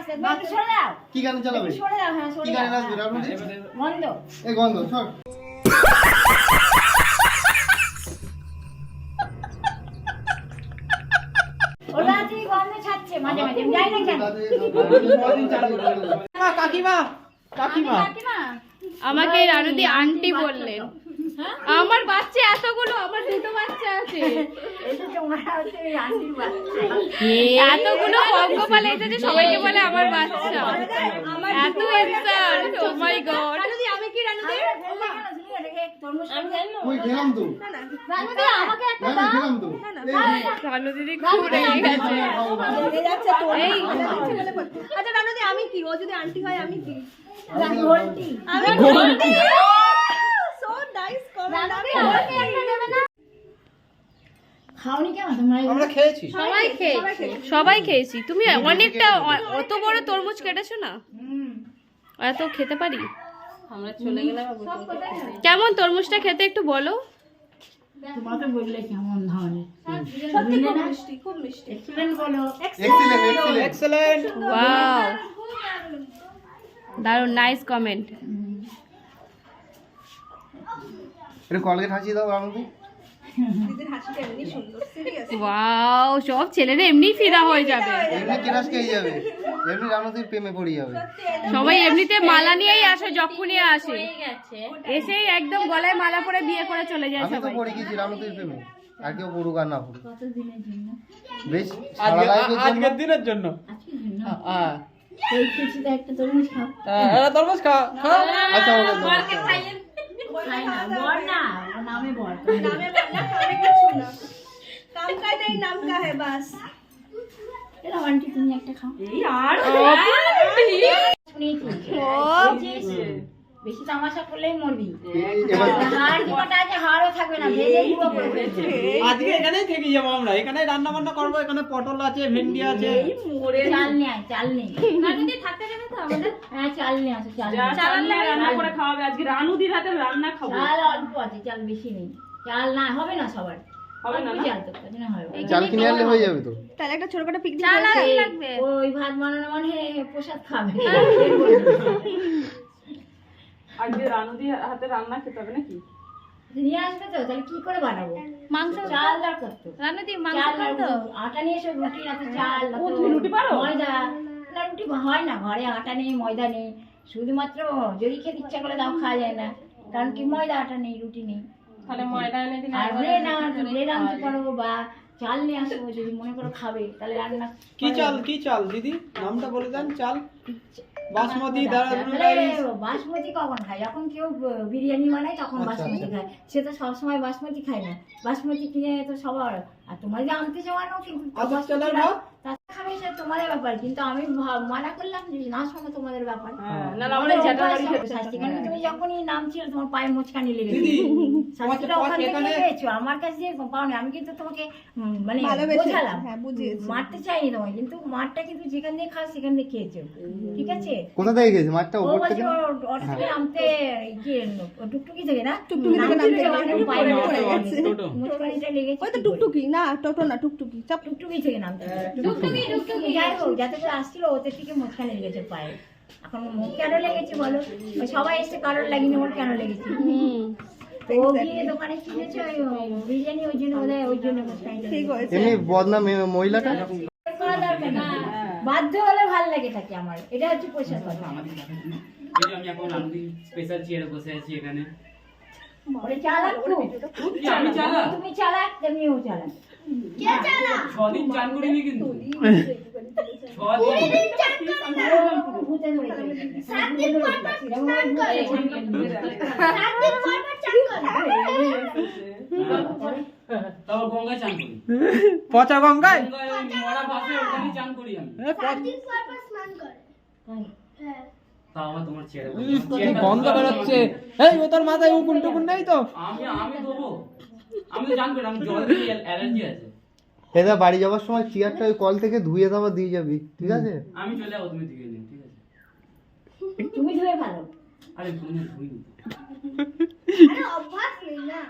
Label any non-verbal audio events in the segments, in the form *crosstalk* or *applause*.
আসছে তুমি একটু সরে যাও। কি গানে চালাবে? সরে যাও হ্যাঁ সরে কি যাও নাচবে। রানুদি এই গন্ধ সর। ওরা তুই গন্ধ ছাড়ছে মাঝে মাঝে আমি না কেন। কাকিমা কাকিমা। কাকিমা। আমাকে রানুদি আন্টি বললেন আমার বাচ্চা এতগুলো আমার দুটো বাচ্চা আছে। এতগুলো পঙ্গপাল এসেছে সবাইকে বলে আমার বাচ্চা। এত ও মাই গড আমি কি রানুদি আচ্ছা আমি কি? ও যদি আন্টি হয় আমি কি? ঘন্টি সো নাইস কমেন্ট আমাকে একটা দেবে না খাওনি কেন তোমরা এগুলো? আমরা খেয়েছি। সবাই খেয়েছি। সবাই খেয়েছি। তুমি অনেকটা অত বড় তরমুজ কেটেছো না? এত খেতে পারি? আমরা চলে গেলাম কেমন তরমুজটা খেতে একটু বলো। তোমাকে বললে কেমন ধরনের? সত্যি খুব মিষ্টি খুব মিষ্টি। এক্সিলেন্ট বলো। Excellent, excellent। ওয়াও দারুণ নাইস কমেন্ট কলগেট হাসি দাও *laughs* ওয়াও সব ছেলেরা এমনি ফিদা হয়ে যাবে। এমনি কিরাস খেয়ে যাবে। এমনি রানুদির প্রেমে পড়ে যাবে। সবাই এমনিতে মালা নিয়েই আসে যখনই আসে। এসেই একদম গলায় মালা পরে বিয়ে করে চলে যায় আমি তো পড়ে গেছি রানুদির প্রেমে। আর কেউ পড়ুক আর না পড়ুক। বেশ আজকের দিনের জন্য। হ্যাঁ এই কিছুতে একটা তরমুজ খাও। হ্যাঁ, তরমুজ খা খাও। আচ্ছা। খাই না নামে বর। *laughs* নামে বলনা খাবে কিছু না। কাম কা নেই নাম কা হে বাস। এরা আন্টি তুমি একটা খাও। শুনেছি বেশি তামাশা করলেই মরবি। হাড় আছে হাড়ও থাকবে না ভেজে গুঁড়ো করে আজকে এখানেই থেকে যাব আমরা। এখানে রান্না বান্না করব এখানে পটল আছে ভেন্ডি আছে। চাল নিয়ে আয় চাল নেই থাকতে তো আমাদের? হ্যাঁ চাল নিয়ে আসো চাল চাল আনলে রান্না করে খাওয়াবে। আজকে রানুদির হাতে রান্না খাব। চাল অল্প আছে চাল বেশি নেই। চাল না হবে না সবার। হবে না চাল কিনে আনলে হয়ে যাবে তো। তাহলে একটা ছোটখাটো পিকনিক চাল লাগবে। ওই ভাত বানানো মানে প্রসাদ খাবে। *laughs* আজকে রানুদির হাতে রান্না খেতে হবে নাকি? নিয়ে আসবে তো তাহলে কি করে বানাবো? মাংস চাল দরকার তো। রানুদি মাংস চাল আটা নিয়ে এসে রুটি না তো চাল না তো রুটি পারো? ময়দা। না রুটি হয় না ঘরে আটা নেই ময়দা নেই। শুধুমাত্র যদি খেতে ইচ্ছা করে তাও খাওয়া যায় না। কারণ কি ময়দা আটা নেই রুটি নেই। তাহলে ময়দা এনে দিলে আর ব্রেড ব্রেড আনতে পারো বা চাল নিয়ে আসব যদি মনে করো খাবে তাহলে রান্না কি চাল কি চাল দিদি? নামটা বলে দেন চাল বাসমতি রাইস বাসমতি কখন খায়? যখন কেউ বিরিয়ানি বানায় তখন আচ্ছা, বাসমতি আচ্ছা। খায়। সে তো সবসময় বাসমতি খায় না। বাসমতি কিনে তো সবার আর তোমার যে আনতে যাওয়ানো কিন্তু সে তোমাদের ব্যাপার কিন্তু আমি মানা করলাম যে না শোনো তোমাদের ব্যাপার। হ্যাঁ, কারণ তুমি যখনই নাম ছিল তোমার পায়ে মোচকানি লেগে দিদি, শাস্তিটা ওখান থেকে পেয়েছ আমার কাছে যে পাওনি আমি কিন্তু তোমাকে মানে বোঝালাম। হ্যাঁ, মারতে চাইনি তোমায় কিন্তু মারটা কিন্তু যেখান দিয়ে খাস সেখান দিয়ে খেয়েছো? ঠিক আছে? কোথা থেকে ও বলছে থেকে? অটো থেকে নামতে কি টুকটুকি থেকে না? টুকটুকি থেকে নামতে। মোচকানিটা লেগেছে ওই তো টুকটুকি না টোটো না টুকটুকি চাপ। টুকটুকি থেকে নামতে টুকটুকি টুকটুকি। যাই হোক যাতে করে আসছিল ওতে থেকে মোচকানি লেগেছে পায়ে। এখন মোর কেন লেগেছে বলো? সবাই এসে কারোর লাগেনি ওর কেন লেগেছে। বাধ্য হলে ভালো লাগে থাকে আমার। এটা হচ্ছে পয়সার কথা আমি এখন স্পেশাল চেয়ারে বসে আছি এখানে। চালাক তুমি চালাক তেমনি চালাক? ছদিন চান করিনি কিন্তু। পচা গঙ্গায়? চান করি আমি। তোমার গন্ধ বেরোচ্ছে। এই ও তোর মাথায় উকুন টুকুন নেই তো? আমি আমি দেবো। আমি তো জান আমি জল দিয়ে অ্যালার্জি আছে। এটা বাড়ি যাওয়ার সময় চেয়ারটা ওই কল থেকে ধুয়ে দাওয়া দিয়ে যাবি ঠিক আছে? আমি চলে যাব তুমি ধুয়ে দিন ঠিক আছে? তুমি ধুয়ে ভালো আরে তুমি ধুই আরে অভ্যাস নেই না।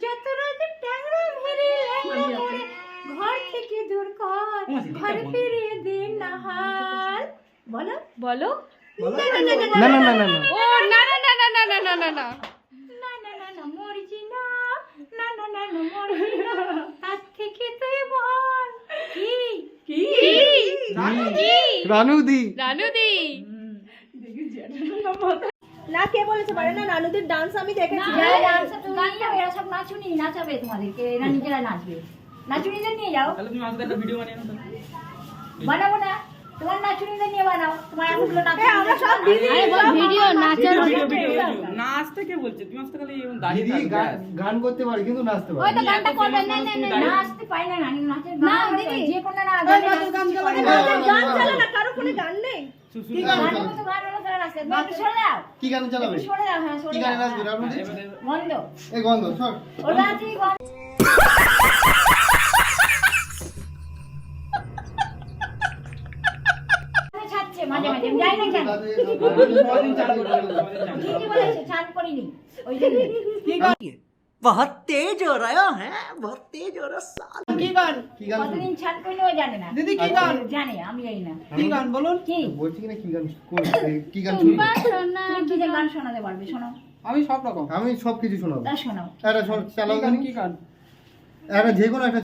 যত ঘর থেকে দূর কর ঘর ফিরিয়ে দিন নাহার বলো বলো না না না না না ও না না না না না না না না না না না না না না না না না না মরছি না তার থেকে তুই বল কি কি রানুদি রানুদি না কে বলেছে? পারে না নানুদের ডান্স আমি দেখেছি। যারা ডান্স গানটা এরা সব নাচুনি নাচাবে তোমাদেরকে এরা নিজেরা নাচবে। নাচুনিদের নিয়ে যাও। তাহলে তুমি আমাকে একটা ভিডিও বানিয়ে নাও বানাবো না। তোমার নাচুনিটা নিয়ে বানাও। তোমার এতগুলো ভিডিও নাচার নাচ থেকে বলছে তুমি আজকে খালি দাঁড়িয়ে গান করতে পারে কিন্তু নাচতে পারে। ওই গানটা করবে না না না নাচতে পারে না নানি দিদি। যে কোনো না গান গান চলে না কারও কোনো গান নেই। কি গান চালাবে? হ্যাঁ, কি গান নাচবে? বন্ধ। এই বন্ধ সর। ওরা কি বন্ধ। জানে না। দিদি কি জানে আমি না। কি কি? না আমি সব রকম আমি সবকিছু শোনাবো। শোনাও। কি গান একটা যে কোনো একটা